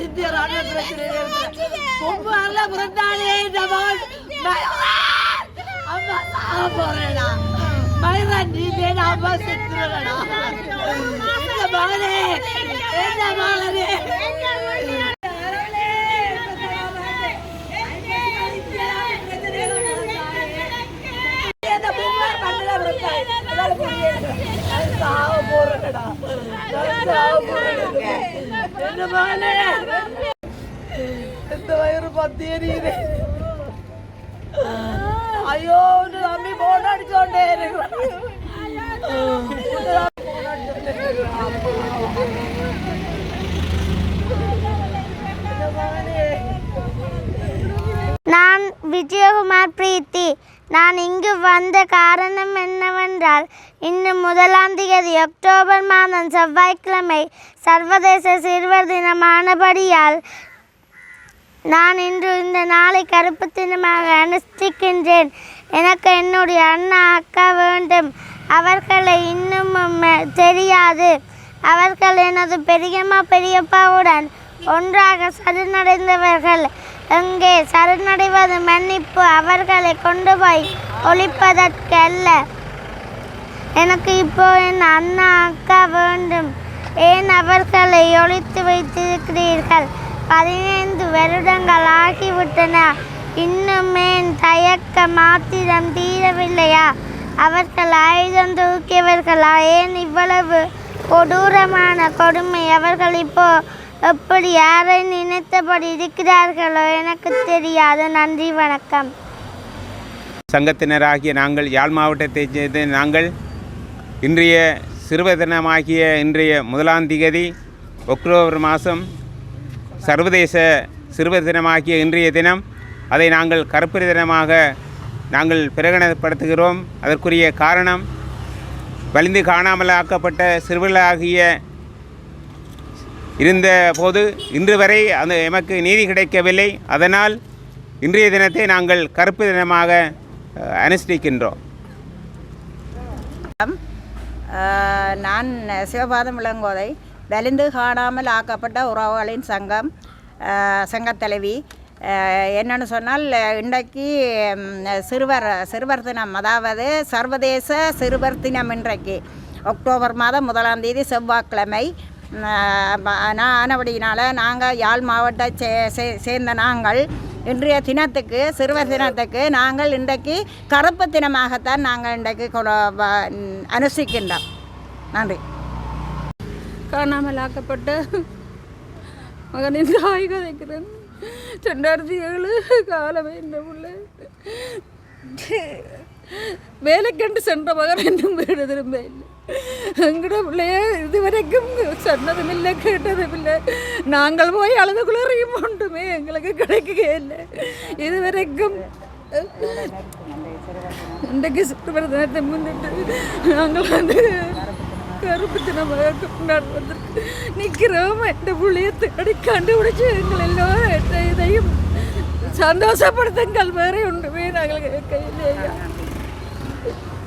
இந்திய ராணுவ பிரச்சனை ரொம்ப அல்ல சாவ போறேடா. சாவ போறேடா அதால புரியுது. நான் சாக போறேன்டா. நான் சாக போறேன். என்ன மகனே இந்த வயிறு பத்தி எரியுது ஐயோ உன் தம்பி போன் அடிச்சோண்டே இருக்கிறான். நான் விஜயகுமார் பிரீத்தி நான் இங்கு வந்த காரணம் என்னவென்றால் இன்று முதலாம் தேதி அக்டோபர் மாதம் செவ்வாய்க்கிழமை சர்வதேச சிறுவர் தினமானபடியால் நான் இன்று இந்த நாளை கருப்பு தினமாக அனுஷ்டிக்கின்றேன். எனக்கு என்னுடைய அண்ணா அக்கா வேண்டும். அவர்களை இன்னும் தெரியாது. அவர்கள் எனது பெரியம்மா பெரியப்பாவுடன் ஒன்றாக சரணடைந்தவர்கள் எங்கே சரணடைவது மன்னிப்பு அவர்களை கொண்டு போய் ஒழிப்பதற்கு அல்ல எனக்கு இப்போ என் அண்ணா அக்கா வேண்டும். ஏன் அவர்களை ஒழித்து வைத்திருக்கிறீர்கள்? பதினைந்து வருடங்கள் ஆகிவிட்டன. இன்னும் ஏன் தயக்க மாத்திரம் தீரவில்லையா? அவர்கள் ஆயுதம் தூக்கியவர்களா? ஏன் இவ்வளவு கொடூரமான கொடுமை அவர்கள் இப்போ எப்படி யாரை நினைத்தபடி இருக்கிறார்களோ எனக்கு தெரியாது. நன்றி வணக்கம். சங்கத்தினராகிய நாங்கள் யாழ் மாவட்டத்தைச் சேர்ந்த நாங்கள் இன்றைய சிறுவர் தினமாகிய இன்றைய முதலாம் திகதி அக்டோபர் மாதம் சர்வதேச சிறுவர் தினமாகிய இன்றைய தினம். அதை நாங்கள் கருப்பொரு தினமாக நாங்கள் பிரகடனப்படுத்துகிறோம். அதற்குரிய காரணம் வலிந்து காணாமல் ஆக்கப்பட்ட சிறுவர்களாகிய இருந்த போது இன்று வரை அந்த எமக்கு நீதி கிடைக்கவில்லை. அதனால் இன்றைய தினத்தை நாங்கள் கருப்பு தினமாக அனுஷ்டிக்கின்றோம். நான் சிவபாதம் இளங்கோதை வலிந்து காணாமல் ஆக்கப்பட்ட உறவுகளின் சங்கம் சங்கத்தலைவி என்னென்னு என்னன்னு சொன்னால் இன்றைக்கு சிறுவர் சிறுவர் தினம் அதாவது சர்வதேச சிறுவர் தினம் இன்றைக்கு. அக்டோபர் மாதம் முதலாம் தேதி செவ்வாய்க்கிழமை. ஆனபடியினால் நாங்கள் யாழ் மாவட்ட சே சே- சேர்ந்த நாங்கள் இன்றைய தினத்துக்கு சிறுவர் தினத்துக்கு நாங்கள் இன்றைக்கு கருப்பு தினமாகத்தான் நாங்கள் இன்றைக்கு அனுசிக்கின்றோம் நன்றி. காணாமல் ஆக்கப்பட்ட மகனின் தாய் கதைக்கிறேன். ரெண்டாயிரத்தி ஏழு காலமே இந்த பிள்ளை வேலைக்கண்டு சென்ற மகன் இன்னும் வீடு திரும்ப இல்லை. எங்கட பிள்ளைய இதுவரைக்கும் சொன்னதும் இல்லை கேட்டதும் இல்லை நாங்கள் போய் அழுது குளிரையும் ஒன்றுமே எங்களுக்கு கிடைக்கவே இல்லை. இதுவரைக்கும் இன்றைக்கு சுற்றுவர் தினத்தை முன்னிட்டு நாங்கள் வந்து கருப்பு தினமாக கொண்டாடுவதற்கு நிற்கிறோம். இந்த புள்ளியை தேடி கண்டுபிடிச்சு எங்கள் எல்லோரும் இதையும் சந்தோஷப்படுத்துங்கள். வேறு ஒன்றுமே நாங்கள் கையில்